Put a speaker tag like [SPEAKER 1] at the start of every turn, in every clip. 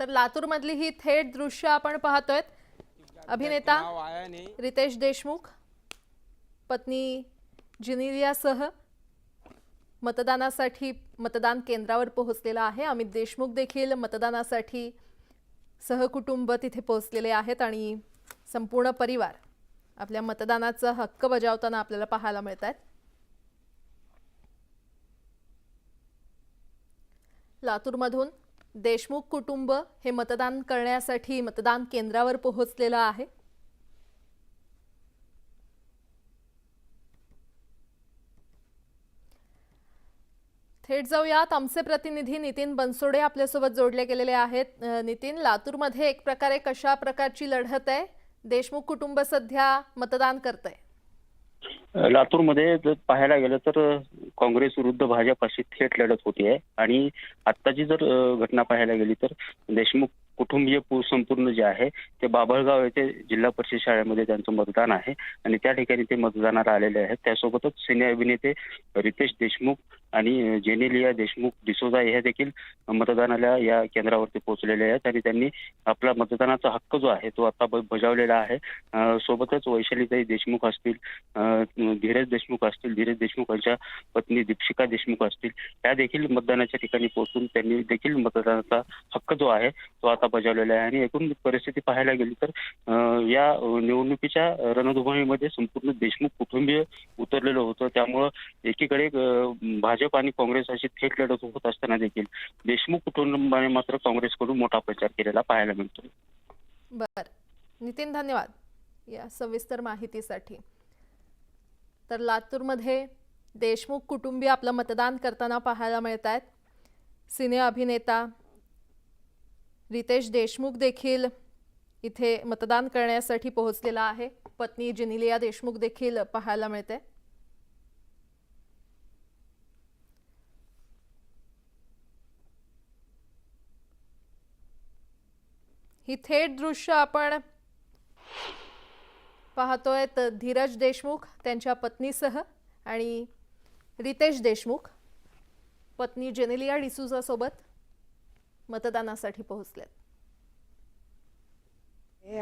[SPEAKER 1] तर लातूरमधली ही थेट दृश्य आपण पाहतोय. अभिनेता रितेश देशमुख पत्नी जिनिलियासह मतदानासाठी मतदान केंद्रावर पोहोचलेला आहे. अमित देशमुख देखील मतदानासाठी सहकुटुंब तिथे पोहोचलेले आहेत आणि संपूर्ण परिवार आपल्या मतदानाचा हक्क बजावताना आपल्याला पाहायला मिळत आहेत लातूरमधून देशमुख कुटुंब हे मतदान करण्यासाठी मतदान केंद्रावर पोहोचलेलं आहे? थेट जाऊयात. आमचे प्रतिनिधी नितीन बनसोडे आपल्यासोबत जोडले गेलेले आहेत. नितीन लातूरमध्ये एक प्रकारे कशा प्रकारची लढत आहे? देशमुख कुटुंब सध्या मतदान करतंय.
[SPEAKER 2] लातूरमध्ये जर पाहायला गेलं तर काँग्रेस विरुद्ध भाजप अशी थेट लढत होती आहे आणि आत्ताची जर घटना पाहायला गेली तर देशमुख कुटुंबीय संपूर्ण जे आहे ते बाभळगाव येथे जिल्हा परिषद शाळेमध्ये त्यांचं मतदान आहे. आणि त्या ठिकाणी ते मतदानाला आलेले आहेत. त्यासोबतच सिने अभिनेते रितेश देशमुख आणि जेनेलिया देशमुख डिसोजा हे देखील मतदानाला या केंद्रावरती पोहोचलेले आहेत. आणि त्यांनी आपला मतदानाचा हक्क जो आहे तो आता ब- बजावलेला आहे. सोबतच वैशालीताई देशमुख असतील धीरज देशमुख असतील धीरज देशमुख यांच्या पत्नी दीपशिका देशमुख असतील त्या देखील मतदानाच्या ठिकाणी पोहोचून त्यांनी देखील मतदानाचा हक्क जो आहे तो आता बजावलेला आहे आणि एकूण परिस्थिती पाहायला गेली तर या निवडणुकीच्या रणधुमाळीमध्ये संपूर्ण देशमुख कुटुंबीय उतरलेलं होतं. त्यामुळं एकीकडे भाजप आणि काँग्रेस अशी थेट लढत होत असताना देखील देशमुख कुटुंबाने मात्र काँग्रेसकडून मोठा प्रचार केलेला पाहायला मिळतो
[SPEAKER 1] बर. नितीन धन्यवाद या सविस्तर माहितीसाठी. तर लातूरमध्ये देशमुख कुटुंबीय आपलं मतदान करताना पाहायला मिळत आहेत सिने अभिनेता रितेश देशमुख देखील इथे मतदान करण्यासाठी पोहोचलेला आहे. पत्नी जिनिलिया देशमुख देखील पाहायला मिळते. ही थेट दृश्य आपण पाहतोय तर धीरज देशमुख त्यांच्या पत्नीसह आणि रितेश देशमुख. पत्नी जेनेलिया डिसुजा सोबत मतदानासाठी पोहोचलेत.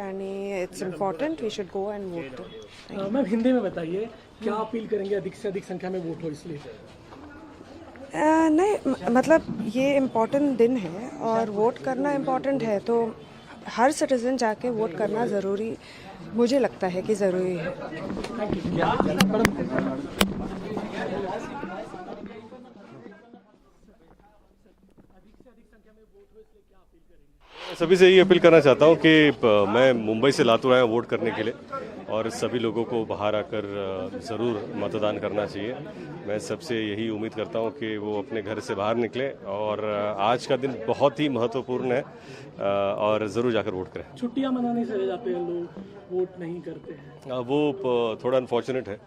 [SPEAKER 3] आणि it's important we should go and vote
[SPEAKER 4] ma'am Hindi में बताइए क्या अपील करेंगे अधिक से अधिक संख्या में वोट हो इसलिए?
[SPEAKER 3] नहीं मतलब ये इंपॉर्टेंट दिन है और वोट करना इंपॉर्टेंट है तो हर सिटीज़न जाके वोट करना ज़रूरी मुझे लगता है कि ज़रूरी है।
[SPEAKER 5] सभी से ये अपील करना चाहता हूँ कि मैं मुंबई से लातूर आया वोट करने के लिए और सभी लोगों को बाहर आकर ज़रूर मतदान करना चाहिए। मैं सबसे यही उम्मीद करता हूँ कि वो अपने घर से बाहर निकले और आज का दिन बहुत ही महत्वपूर्ण है और ज़रूर जाकर वोट करें।
[SPEAKER 4] छुट्टियाँ मनाने चले जाते हैं लोग वोट नहीं करते हैं।
[SPEAKER 5] वो थोड़ा अनफॉर्चुनेट है।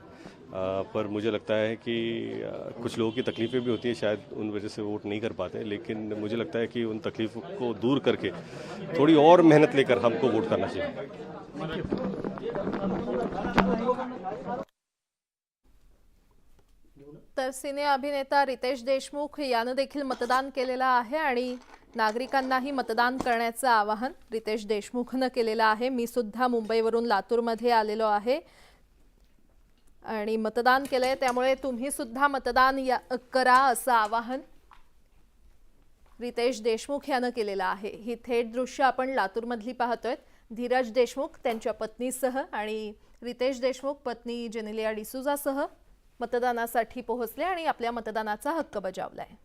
[SPEAKER 5] पर मुझे लगता है कि कुछ लोगों की तकलीफ़ें भी होती हैं शायद उन वजह से वोट नहीं कर पाते लेकिन मुझे लगता है कि उन तकलीफ़ों को दूर करके थोड़ी और मेहनत लेकर हमको वोट करना चाहिए।
[SPEAKER 1] तर सिने अभिनेता रितेश देशमुख यानं देखील मतदान केलेलं आहे आणि नागरिकांनाही मतदान करण्याचं आवाहन रितेश देशमुखनं केलेलं आहे. मी सुद्धा मुंबईवरून लातूरमध्ये आलेलो आहे. आणि मतदान केलंय त्यामुळे तुम्ही सुद्धा मतदान या करा असं आवाहन रितेश देशमुख यानं केलेलं आहे. ही थेट दृश्य आपण लातूरमधली पाहतोय. धीरज देशमुख त्यांच्या पत्नीसह आणि रितेश देशमुख पत्नी जेनेलिया डिसुजासह मतदानासाठी पोहोचले आणि आपल्या मतदानाचा हक्क बजावलाय.